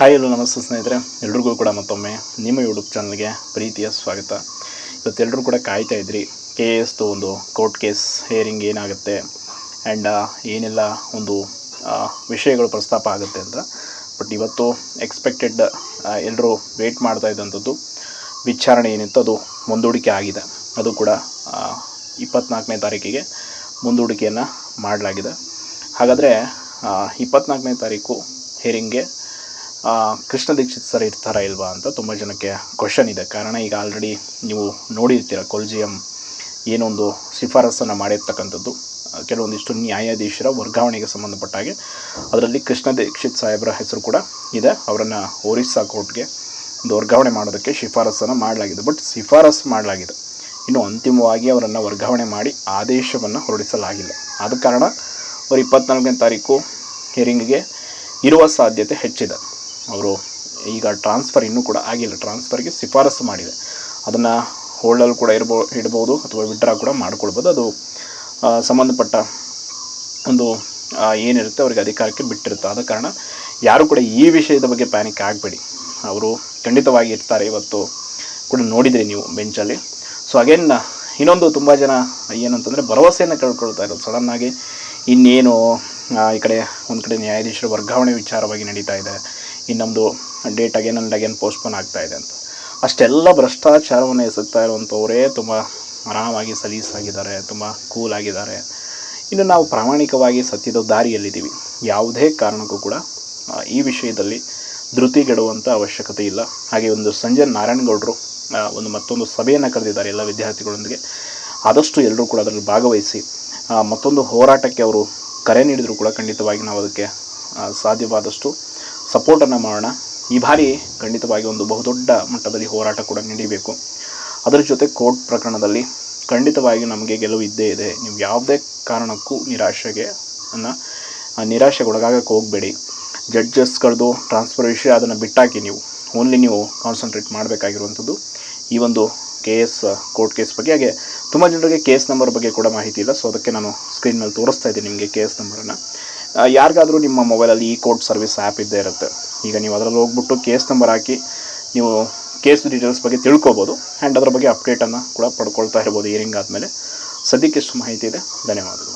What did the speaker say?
Hi ಎಲ್ಲೋ ನಮಸ್ತೆ ಸ್ನೇಹಿತರೆ. ಎಲ್ರಿಗೂ ಕೂಡ ಮತ್ತೊಮ್ಮೆ ನಿಮ್ಮ ಯೂಟ್ಯೂಬ್ ಚಾನಲ್ಗೆ ಪ್ರೀತಿಯ ಸ್ವಾಗತ. ಇವತ್ತೆಲ್ಲರೂ ಕೂಡ ಕಾಯ್ತಾ ಇದ್ರಿ. ಕೆ ಎಸ್ದು ಒಂದು ಕೋರ್ಟ್ ಕೇಸ್ ಹೇರಿಂಗ್ ಏನಾಗುತ್ತೆ ಆ್ಯಂಡ್ ಏನೆಲ್ಲ ಒಂದು ವಿಷಯಗಳು ಪ್ರಸ್ತಾಪ ಆಗುತ್ತೆ ಅಂತ. ಬಟ್ ಇವತ್ತು ಎಕ್ಸ್ಪೆಕ್ಟೆಡ್ ಎಲ್ಲರೂ ವೇಟ್ ಮಾಡ್ತಾ ಇದ್ದಂಥದ್ದು ವಿಚಾರಣೆ ಏನಿತ್ತು ಅದು ಮುಂದೂಡಿಕೆ ಆಗಿದೆ. ಅದು ಕೂಡ ಇಪ್ಪತ್ನಾಲ್ಕನೇ ತಾರೀಕಿಗೆ ಮುಂದೂಡಿಕೆಯನ್ನು ಮಾಡಲಾಗಿದೆ. ಹಾಗಾದರೆ ಇಪ್ಪತ್ನಾಲ್ಕನೇ ತಾರೀಕು ಹಿಯರಿಂಗ್ಗೆ ಆ, ಕೃಷ್ಣ ದೀಕ್ಷಿತ್ ಸರ್ ಇರ್ತಾರಾ ಇಲ್ವಾ ಅಂತ ತುಂಬ ಜನಕ್ಕೆ ಕ್ವಶನ್ ಇದೆ. ಕಾರಣ ಈಗ ಆಲ್ರೆಡಿ ನೀವು ನೋಡಿರ್ತೀರ ಕೊಲ್ಜಿಯಂ ಏನೊಂದು ಶಿಫಾರಸನ್ನು ಮಾಡಿರ್ತಕ್ಕಂಥದ್ದು. ಕೆಲವೊಂದಿಷ್ಟು ನ್ಯಾಯಾಧೀಶರ ವರ್ಗಾವಣೆಗೆ ಸಂಬಂಧಪಟ್ಟ ಹಾಗೆ ಅದರಲ್ಲಿ ಕೃಷ್ಣ ದೀಕ್ಷಿತ್ ಸಾಹೇಬರ ಹೆಸರು ಕೂಡ ಇದೆ. ಅವರನ್ನು ಒರಿಸ್ಸಾ ಕೋರ್ಟ್ಗೆ ಒಂದು ವರ್ಗಾವಣೆ ಮಾಡೋದಕ್ಕೆ ಶಿಫಾರಸನ್ನು ಮಾಡಲಾಗಿದೆ. ಬಟ್ ಶಿಫಾರಸು ಮಾಡಲಾಗಿದೆ. ಇನ್ನು ಅಂತಿಮವಾಗಿ ಅವರನ್ನು ವರ್ಗಾವಣೆ ಮಾಡಿ ಆದೇಶವನ್ನು ಹೊರಡಿಸಲಾಗಿಲ್ಲ. ಆದ ಕಾರಣ ಅವರು ಇಪ್ಪತ್ನಾಲ್ಕನೇ ತಾರೀಕು ಹಿಯರಿಂಗ್ಗೆ ಇರುವ ಸಾಧ್ಯತೆ ಹೆಚ್ಚಿದೆ. ಅವರು ಈಗ ಟ್ರಾನ್ಸ್ಫರ್ ಇನ್ನೂ ಕೂಡ ಆಗಿಲ್ಲ. ಟ್ರಾನ್ಸ್ಫರ್ಗೆ ಶಿಫಾರಸು ಮಾಡಿದೆ. ಅದನ್ನು ಹೋಲ್ಡಲ್ಲಿ ಕೂಡ ಇರ್ಬೋ, ಇಡ್ಬೋದು ಅಥವಾ ವಿಡ್ರಾ ಕೂಡ ಮಾಡ್ಕೊಳ್ಬೋದು. ಅದು ಸಂಬಂಧಪಟ್ಟ ಒಂದು ಏನಿರುತ್ತೆ ಅವರಿಗೆ ಅಧಿಕಾರಕ್ಕೆ ಬಿಟ್ಟಿರುತ್ತೆ. ಆದ ಕಾರಣ ಯಾರು ಕೂಡ ಈ ವಿಷಯದ ಬಗ್ಗೆ ಪ್ಯಾನಿಕ್ ಆಗಬೇಡಿ. ಅವರು ಖಂಡಿತವಾಗಿ ಇರ್ತಾರೆ ಇವತ್ತು ಕೂಡ ನೋಡಿದ್ರಿ ನೀವು ಬೆಂಚಲ್ಲಿ ಸೊ ಅಗೇನ್ ಇನ್ನೊಂದು ತುಂಬ ಜನ ಏನಂತಂದರೆ ಭರವಸೆಯನ್ನು ಕಳ್ಕೊಳ್ತಾ ಇರೋದು. ಸಡನ್ನಾಗಿ ಇನ್ನೇನು ಈ ಕಡೆ ಒಂದು ಕಡೆ ನ್ಯಾಯಾಧೀಶರ ವರ್ಗಾವಣೆ ವಿಚಾರವಾಗಿ ನಡೀತಾ ಇದೆ. ಇನ್ನೊಂದು date again and again postpone ಆಗ್ತಾ ಇದೆ ಅಂತ. ಅಷ್ಟೆಲ್ಲ ಭ್ರಷ್ಟಾಚಾರವನ್ನು ಎಸಗ್ತಾ ಇರುವಂಥವರೇ ತುಂಬ ಆರಾಮಾಗಿ ಸಲೀಸಾಗಿದ್ದಾರೆ, ತುಂಬ ಕೂಲ್ ಆಗಿದ್ದಾರೆ. ಇನ್ನು ನಾವು ಪ್ರಾಮಾಣಿಕವಾಗಿ ಸತ್ಯದ ದಾರಿಯಲ್ಲಿದ್ದೀವಿ. ಯಾವುದೇ ಕಾರಣಕ್ಕೂ ಕೂಡ ಈ ವಿಷಯದಲ್ಲಿ ಧೃತಿಗೆಡುವಂಥ ಅವಶ್ಯಕತೆ ಇಲ್ಲ. ಹಾಗೆ ಒಂದು ಸಂಜಯ್ ನಾರಾಯಣಗೌಡರು ಒಂದು ಮತ್ತೊಂದು ಸಭೆಯನ್ನು ಕರೆದಿದ್ದಾರೆ ಎಲ್ಲ ವಿದ್ಯಾರ್ಥಿಗಳೊಂದಿಗೆ. ಆದಷ್ಟು ಎಲ್ಲರೂ ಕೂಡ ಅದರಲ್ಲಿ ಭಾಗವಹಿಸಿ ಮತ್ತೊಂದು ಹೋರಾಟಕ್ಕೆ ಅವರು ಕರೆ ನೀಡಿದರೂ ಕೂಡ ಖಂಡಿತವಾಗಿ ನಾವು ಅದಕ್ಕೆ ಸಾಧ್ಯವಾದಷ್ಟು ಸಪೋರ್ಟನ್ನು ಮಾಡೋಣ. ಈ ಬಾರಿ ಖಂಡಿತವಾಗಿ ಒಂದು ಬಹುದೊಡ್ಡ ಮಟ್ಟದಲ್ಲಿ ಹೋರಾಟ ಕೂಡ ನಡೀಬೇಕು. ಅದರ ಜೊತೆ ಕೋರ್ಟ್ ಪ್ರಕರಣದಲ್ಲಿ ಖಂಡಿತವಾಗಿ ನಮಗೆ ಗೆಲುವು ಇದ್ದೇ ಇದೆ. ನೀವು ಯಾವುದೇ ಕಾರಣಕ್ಕೂ ನಿರಾಶೆಗೆ ಅನ್ನ ಆ, ನಿರಾಶೆಗೊಳಗಾಗಕ್ಕೆ ಹೋಗಬೇಡಿ. ಜಡ್ಜಸ್ಗಳದ್ದು ಟ್ರಾನ್ಸ್ಫರ್ ವಿಷಯ ಅದನ್ನು ಬಿಟ್ಟಾಕಿ ನೀವು. ಓನ್ಲಿ ನೀವು ಕಾನ್ಸಂಟ್ರೇಟ್ ಮಾಡಬೇಕಾಗಿರುವಂಥದ್ದು ಈ ಒಂದು ಕೆ ಎಸ್ ಕೋರ್ಟ್ ಕೇಸ್ ಬಗ್ಗೆ. ಹಾಗೆ ತುಂಬ ಜನರಿಗೆ ಕೇಸ್ ನಂಬರ್ ಬಗ್ಗೆ ಕೂಡ ಮಾಹಿತಿ ಇಲ್ಲ. ಸೊ ಅದಕ್ಕೆ ನಾನು ಸ್ಕ್ರೀನ್ ತೋರಿಸ್ತಾ ಇದ್ದೀನಿ ನಿಮಗೆ ಕೇಸ್ ನಂಬರನ್ನು ಯಾರಿಗಾದರೂ ನಿಮ್ಮ ಮೊಬೈಲಲ್ಲಿ ಈ ಕೋರ್ಟ್ ಸರ್ವಿಸ್ ಆ್ಯಪ್ ಇದ್ದೇ ಇರುತ್ತೆ. ಈಗ ನೀವು ಅದರಲ್ಲಿ ಹೋಗ್ಬಿಟ್ಟು ಕೇಸ್ ನಂಬರ್ ಹಾಕಿ ನೀವು ಕೇಸ್ ಡೀಟೇಲ್ಸ್ ಬಗ್ಗೆ ತಿಳ್ಕೊಬೋದು ಆ್ಯಂಡ್ ಅದರ ಬಗ್ಗೆ ಅಪ್ಡೇಟನ್ನು ಕೂಡ ಪಡ್ಕೊಳ್ತಾ ಇರ್ಬೋದು. ಹಿಯರಿಂಗ್ ಆದಮೇಲೆ. ಸದ್ಯಕ್ಕೆ ಇಷ್ಟು ಮಾಹಿತಿ ಇದೆ. ಧನ್ಯವಾದಗಳು.